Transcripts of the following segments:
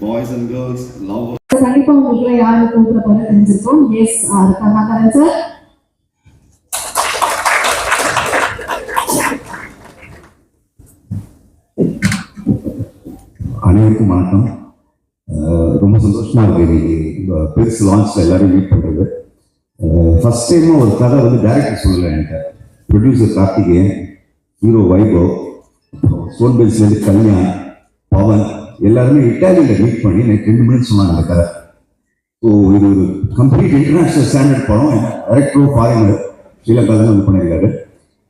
Boys and girls love கண்டிப்பா உங்களுக்கு யாரு கூப்பிட போற தெரிஞ்சிருக்கும் எஸ் ஆர் கர்ணாகரன் சார் அனைவருக்கும் வணக்கம். ரொம்ப சந்தோஷமா இருக்கு இன்னைக்கு பெருசு எல்லாரும் மீட் பண்ணுறது ஃபஸ்ட் டைம் ஒரு கதை வந்து டைரக்டர் சொல்லல என்கிட்ட. ப்ரொடியூசர் கார்த்திகேயன் ஹீரோ வைபவ் சோன்பெல்ஸ்லேருந்து கல்யாண் பவன் எல்லாருமே இட்டாலியில் மீட் பண்ணி எனக்கு ரெண்டு மினிட்ஸ் சொன்னாங்க அந்த கதை. ஸோ இது ஒரு கம்ப்ளீட் இன்டர்நேஷனல் ஸ்டாண்டர்ட் படம். டைரக்டரும் ஃபாரினர் ஸ்ரீலங்கா தான் வந்து பண்ணியிருக்காரு.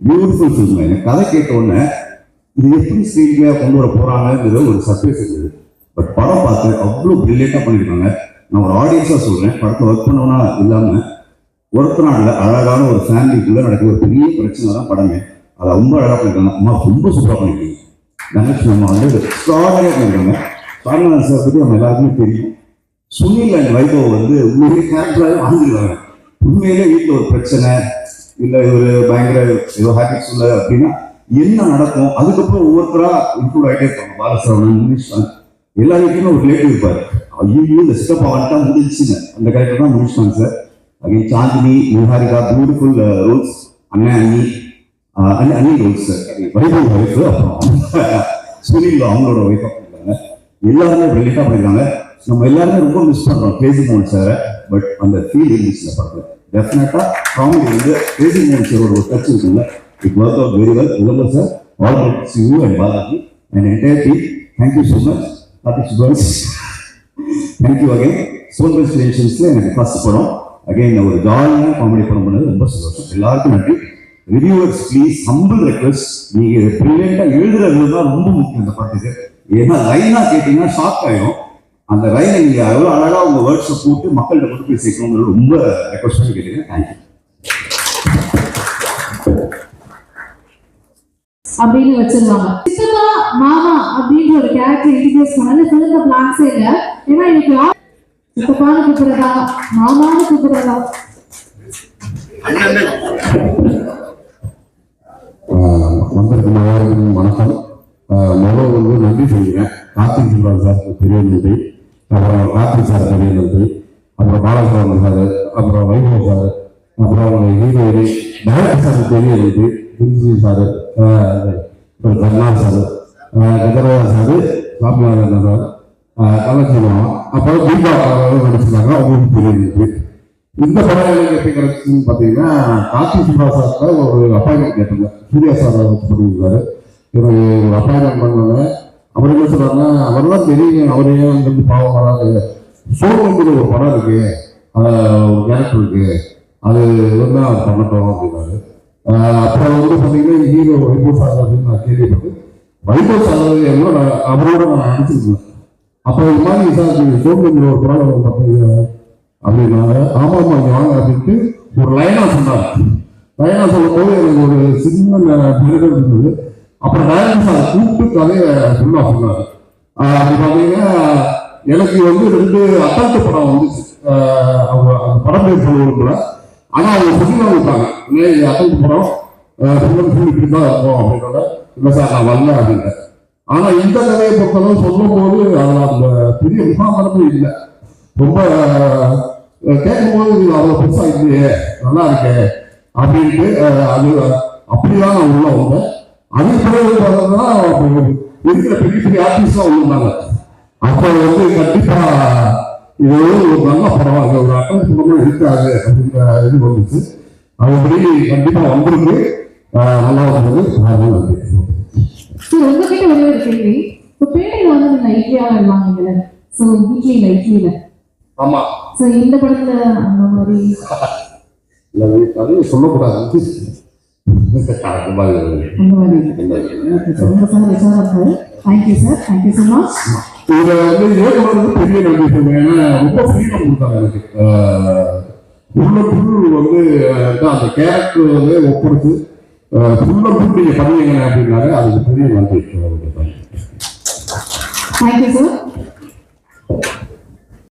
பியூட்டிஃபுல் ஃபில்ம் எனக்கு கதை கேட்ட உடனே இது எப்படி ஸ்க்ரீன்லேயே கொண்டு வர போகிறாங்கிறது ஒரு சர்ப்ரைஸ் இருக்குது. பட் படம் பார்த்து அவ்வளோ பிரில்லியண்டாக பண்ணியிருக்காங்க. நான் ஒரு ஆடியன்ஸாக சொல்கிறேன் படத்தை ஒர்க் பண்ணோன்னா இல்லாமல் ஒர்க் நாளில் அழகான ஒரு ஃபேமிலிக்குள்ளே நடக்கிற ஒரு பெரிய பிரச்சனை தான் படமே. அதை ரொம்ப அழகாக பண்ணியிருக்காங்க. அம்மா ரொம்ப சூப்பராக பண்ணியிருக்கீங்க. தனலட்சுமி அம்மா வந்து எக்ஸ்ட்ராடனரியாக பண்ணியிருக்காங்க. சாமிநாதன் சார் பற்றி நம்ம எல்லாருக்குமே தெரியும். சுனில் அண்ட் வைபவ் வந்து உண்மையிலே கேரக்டராகவே வாழ்ந்துருக்காங்க. உண்மையிலே வீட்டில் ஒரு பிரச்சனை இல்லை ஒரு பயங்கர ஏதோ ஹேபிட்ஸ் இல்லை அப்படின்னா என்ன நடக்கும்? அதுக்கப்புறம் ஒவ்வொருத்தரா இன்க்ளூட் ஆகிட்டே இருப்பாங்க. பாலசரவணன் முனிஷ்வன் எல்லா வீட்லையுமே ஒரு ரிலேட்டிவ் இருப்பார். ஐயோ இந்த சித்தப்பா வந்துட்டா முடிஞ்சுங்க அந்த கேரக்டர் தான் Munishwan sir. Again Chandini Niharika beautiful roles uh, அண்ணன் அண்ணி. வைபவ் ஒய்ஃப் அப்புறம். சுனில் அவங்களோட ஒய்ஃபாக பண்ணிருக்காங்க எல்லாருமே பிரில்லியண்டாக பண்ணியிருக்காங்க நம்ம எல்லாருமே ரொம்ப மிஸ் பண்ணுறோம் கிரேசி மோகன் சாரை பட் அந்த ஃபீல் இருந்துச்சு படத்தில். டெஃபினட்டாக காமெடி வந்து கிரேசி மோகன் சாரோட ஒரு டச் இருக்குல்ல. It work out very well இளம்பர் sir all but you and Balaji and entire team thank you so much Karthik சுபாஷ் தேங்க்யூ அகைன் சோல்பல் கிரியேஷன்ஸ்ல எனக்கு ஃபஸ்ட் படம். அகைன் ஒரு ஜாலியான காமெடி படம் பண்ணது. ரொம்ப சந்தோஷம். எல்லாருக்கும் நன்றி. ரிவ்யூவர்ஸ் ப்ளீஸ் ஹம்பிள் ரெக்வஸ்ட் நீங்க பிரில்லியண்டா எழுதுறது தான் ரொம்ப முக்கியம் இந்த படத்துக்கு ஏன்னா லைனா கேட்டீங்கன்னா ஷாக் ஆயிடும் அந்த லைனை நீங்க எவ்வளவு அழகா உங்க வேர்ட்ஸை போட்டு மக்கள்கிட்ட கொண்டு போய் சேர்க்கணுங்கிறது ரொம்ப ரெக்வஸ்ட் பண்ணி கேட்டீங்க. தேங்க்யூ அப்படின்னு வச்சிருவாங்க சித்தப்பா மாமா அப்படின்ற ஒரு கேரக்டர் இன்ட்ரடியூஸ் பண்ணால சிறந்த பிளான்ஸே இல்ல. ஏன்னா இன்னைக்கு ஆ- சித்தப்பான்னு கூப்பிடுறதா? மாமான்னு கூப்பிடுறதா? அனைவருக்கும் வணக்கம். ஆஹ் முதல்ல வந்து நன்றி சொல்லிக்கிறேன் கார்த்திக் சிம்ரான் சார் பெரிய நன்றி. அப்புறம் கார்த்திக் சார் பெரிய நன்றி. அப்புறம் பாலசுவாமி சார் அப்புறம் வைபவ் சார் அப்புறம் ஹீரோயினி டேரக்டர் சார் பெரிய நன்றி. Guruji sir Karna sir Gandharva sir Saminathan sir கலச்சிருவோம் அப்புறம் தீபா நடிச்சிருந்தாங்க அவங்களுக்கு பெரிய நன்றி. இந்த படம் எனக்கு எப்படி கிடைச்சுன்னு பார்த்தீங்கன்னா கார்த்திக் சிவா சார் ஒரு அப்பாயின்மெண்ட் கேட்டிருந்தேன் சூர்யா சார் பண்ணியிருந்தாரு எனக்கு ஒரு அப்பாயின்மெண்ட் பண்ணாங்க அவர் என்ன சொல்றாருன்னா அவர் தான் தெரியும் அவரே வந்து பாவம் வராது சோழங்கிற ஒரு படம் இருக்கு. ஒரு கேரக்டர் இருக்கு. அது வந்து அவர் பண்ணட்டும் அப்படின்னாரு. அப்புறம் வந்து பார்த்தீங்கன்னா ஹீரோ வைபோ சார் அப்படின்னு நான் கேள்விப்பட்டு வைபவ் சார் நான் அவரோட நான் நடிச்சிருக்கேன் அப்போ இது மாதிரி சார் சோழங்கிற ஒரு படம் பார்த்தீங்கன்னா அப்படின்னாங்க. ஆமாம் ஆமாம் இங்க வாங்க அப்படின்ட்டு ஒரு லைனாக சொன்னார். லைனாக சொல்லும் போது எனக்கு ஒரு சின்ன இருந்தது. அப்புறம் நாராயண சார் கூப்பிட்டு கதையை ஃபுல்லா சொன்னார் அது பார்த்தீங்கன்னா எனக்கு வந்து ரெண்டு அத்தாட்டு படம் வந்துச்சு. அவங்க படம் பேர் சொல்லுவோம் கூட ஆனால் அவங்க சொல்லி விட்டாங்க இல்லை அத்தாட்டு படம். ஃபுல் சொல்லி இப்படி தான் இருக்கும் அப்படின்றத இல்லை சார் நான் வரல அப்படின்ட்டேன் ஆனால் இந்த கதையை பொறுத்தளவு சொல்லும் போது அதில் அந்த பெரிய விசாரணமும் இல்லை. ரொம்ப கேட்கும்போது இது அவ்வளோ பெருசாக இல்லையே நல்லா இருக்கே அப்படின்ட்டு அது அப்படிதான் நான் உள்ள வந்தேன். அதுக்கு பிறகு பார்த்தோம்னா இருக்கிற பெரிய பெரிய ஆர்டிஸ்ட்லாம் உள்ளாங்க அப்போ வந்து கண்டிப்பா இது ஒரு நல்ல அது ஒரு அட்டன் படமும் இருக்காது அப்படின்ற இது வந்துச்சு. அதுபடி கண்டிப்பா வந்திருக்கு. நல்லா வந்தது அதனால நன்றி உங்ககிட்ட ஒரே ஒரு கேள்வி. இப்போ பேட்டையில வந்து நீங்க ஸோ இட்லியில ஆமா. ஸோ இந்த படத்துல அந்த மாதிரி சொல்லக்கூடாது. அந்த ஓகே சார் சார் சார் வந்து பெரிய நன்றி ஏன்னா ரொம்ப ஃப்ரீடம் கொடுத்தாங்க எனக்கு உள்ள வந்து அந்த கேரக்டர் வந்து ஒப்படைச்சு ஃபுல்ல நீங்க பண்ணீங்க அப்படின்னாரு அதுக்கு பெரிய நன்றி தேங்க்யூ சார்